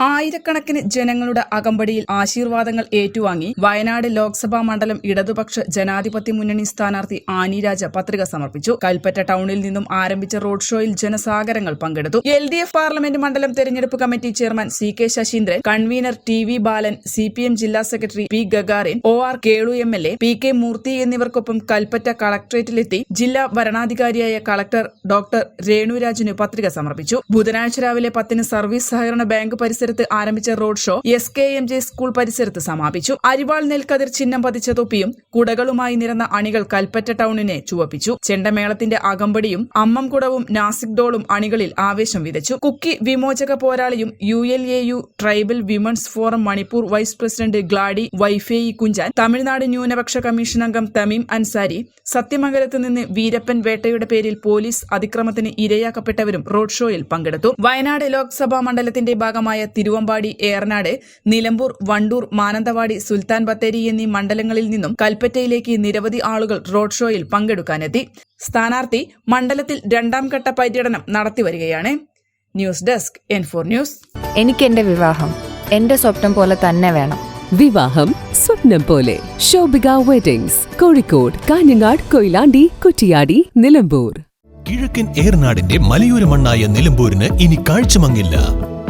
ആയിരക്കണക്കിന് ജനങ്ങളുടെ അകമ്പടിയിൽ ആശീർവാദങ്ങൾ ഏറ്റുവാങ്ങി വയനാട് ലോക്സഭാ മണ്ഡലം ഇടതുപക്ഷ ജനാധിപത്യ മുന്നണി സ്ഥാനാർത്ഥി ആനി രാജ പത്രിക സമർപ്പിച്ചു. കൽപ്പറ്റ ടൗണിൽ നിന്നും ആരംഭിച്ച റോഡ് ഷോയിൽ ജനസാഗരങ്ങൾ പങ്കെടുത്തു. എൽ ഡി എഫ് പാർലമെന്റ് മണ്ഡലം തെരഞ്ഞെടുപ്പ് committee chairman C K Sasheendran convenor T V Balan C P M ജില്ലാ secretary P Gagarin O R Kelu M L A P K Moorthy എന്നിവർക്കൊപ്പം കൽപ്പറ്റ കളക്ടറേറ്റിലെത്തി ജില്ലാ ഭരണാധികാരിയായ കളക്ടർ ഡോക്ടർ രേണുരാജിന് പത്രിക സമർപ്പിച്ചു. ബുധനാഴ്ച രാവിലെ പത്തിന് സർവീസ് സഹകരണ ബാങ്ക് പരിസരത്ത് ആരംഭിച്ച road show S K M J school പരിസരത്ത് സമാപിച്ചു. അരിവാൾ നെൽക്കതിർ ചിഹ്നം പതിച്ച തൊപ്പിയും കുടകളുമായി നിരന്ന അണികൾ കൽപ്പറ്റ ടൗണിനെ ചുവപ്പിച്ചു. ചെണ്ടമേളത്തിന്റെ അകമ്പടിയും അമ്മം അമ്മംകുടവും നാസിക് ഡോളും അണികളിൽ ആവേശം വിതച്ചു. കുക്കി വിമോചക പോരാളിയും U L A U tribal women's forum Manipur vice president Gladys Vaiphei Kunchan Tamil Nadu ന്യൂനപക്ഷ കമ്മീഷൻ അംഗം തമീം അൻസാരി സത്യമംഗലത്ത് നിന്ന് വീരപ്പൻ വേട്ടയുടെ പേരിൽ പോലീസ് അതിക്രമത്തിന് ഇരയാക്കപ്പെട്ടവരും റോഡ് ഷോയിൽ പങ്കെടുത്തു. വയനാട് ലോക്സഭാ മണ്ഡലത്തിന്റെ ഭാഗമായ തിരുവമ്പാടി ഏറനാട് നിലമ്പൂർ വണ്ടൂർ മാനന്തവാടി സുൽത്താൻ ബത്തേരി എന്നീ മണ്ഡലങ്ങളിൽ നിന്നും കൽപ്പറ്റയിലേക്ക് നിരവധി ആളുകൾ റോഡ് ഷോയിൽ പങ്കെടുക്കാനെത്തി. സ്ഥാനാർത്ഥി മണ്ഡലത്തിൽ രണ്ടാം ഘട്ട പര്യടനം നടത്തിവരികയാണ് news desk N four news. എനിക്ക് എന്റെ വിവാഹം. എന്റെ സ്വപ്നം പോലെ തന്നെ വേണം. വിവാഹം സ്വപ്നം പോലെ. ശോഭിക വെഡിങ്സ് കോഴിക്കോട് കാഞ്ഞങ്ങാട് കൊയിലാണ്ടി കുറ്റിയാടി നിലമ്പൂർ. കിഴക്കൻ ഏറനാടിന്റെ മലയോര മണ്ണായ നിലമ്പൂരിന് ഇനി കാഴ്ചമങ്ങില്ല.